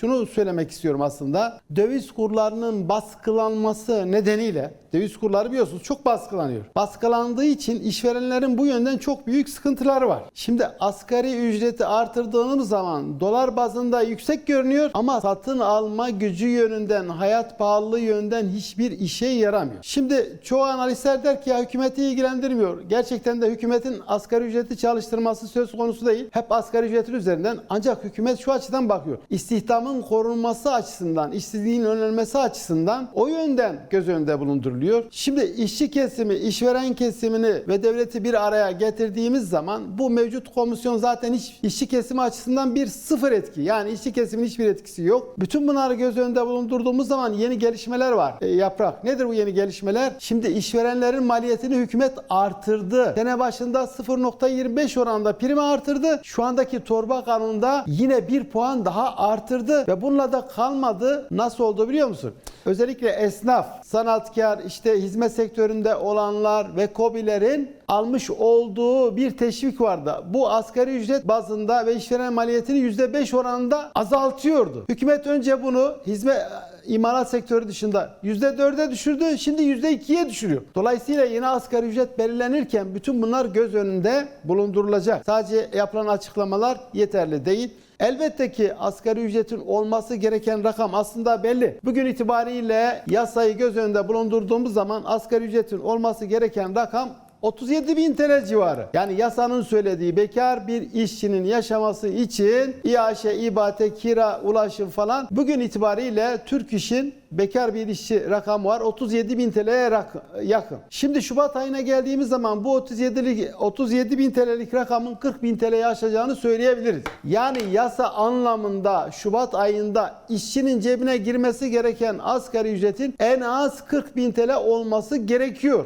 Şunu söylemek istiyorum aslında. Döviz kurlarının baskılanması nedeniyle döviz kurları biliyorsunuz çok baskılanıyor. Baskılandığı için işverenlerin bu yönden çok büyük sıkıntıları var. Şimdi asgari ücreti artırdığımız zaman dolar bazında yüksek görünüyor ama satın alma gücü yönünden, hayat pahalılığı yönden hiçbir işe yaramıyor. Şimdi çoğu analistler der ki ya hükümeti ilgilendirmiyor. Gerçekten de hükümetin asgari ücreti çalıştırması söz konusu değil. Hep asgari ücretin üzerinden ancak hükümet şu açıdan bakıyor. İstihdamın korunması açısından, işsizliğin önlenmesi açısından o yönden göz önünde bulunduruluyor. Şimdi işçi kesimi, işveren kesimini ve devleti bir araya getirdiğimiz zaman bu mevcut komisyon zaten hiç işçi kesimi açısından bir sıfır etki. Yani işçi kesimin hiçbir etkisi yok. Bütün bunları göz önünde bulundurduğumuz zaman yeni gelişmeler var. E, yaprak nedir bu yeni gelişmeler? Şimdi işverenlerin maliyetini hükümet artırdı. Sene başında 0.25 oranında primi artırdı. Şu andaki torba kanununda yine bir puan daha artırdı ve bununla da kalmadı. Nasıl oldu biliyor musun? Özellikle esnaf, sanatkar, işte hizmet sektöründe olanlar ve KOBİ'lerin almış olduğu bir teşvik vardı. Bu asgari ücret bazında ve işveren maliyetini %5 oranında azaltıyordu. Hükümet önce bunu hizmet imalat sektörü dışında %4'e düşürdü. Şimdi %2'ye düşürüyor. Dolayısıyla yeni asgari ücret belirlenirken bütün bunlar göz önünde bulundurulacak. Sadece yapılan açıklamalar yeterli değil. Elbette ki asgari ücretin olması gereken rakam aslında belli. Bugün itibariyle yasayı göz önünde bulundurduğumuz zaman asgari ücretin olması gereken rakam 37 bin TL civarı. Yani yasanın söylediği bekar bir işçinin yaşaması için İAŞ, İBATE, kira, ulaşım falan bugün itibariyle Türk İş'in bekar bir işçi rakamı var 37 bin TL'ye yakın. Şimdi Şubat ayına geldiğimiz zaman bu 37'lik 37 bin TL'lik rakamın 40 bin TL'ye aşacağını söyleyebiliriz. Yani yasa anlamında Şubat ayında işçinin cebine girmesi gereken asgari ücretin en az 40 bin TL olması gerekiyor.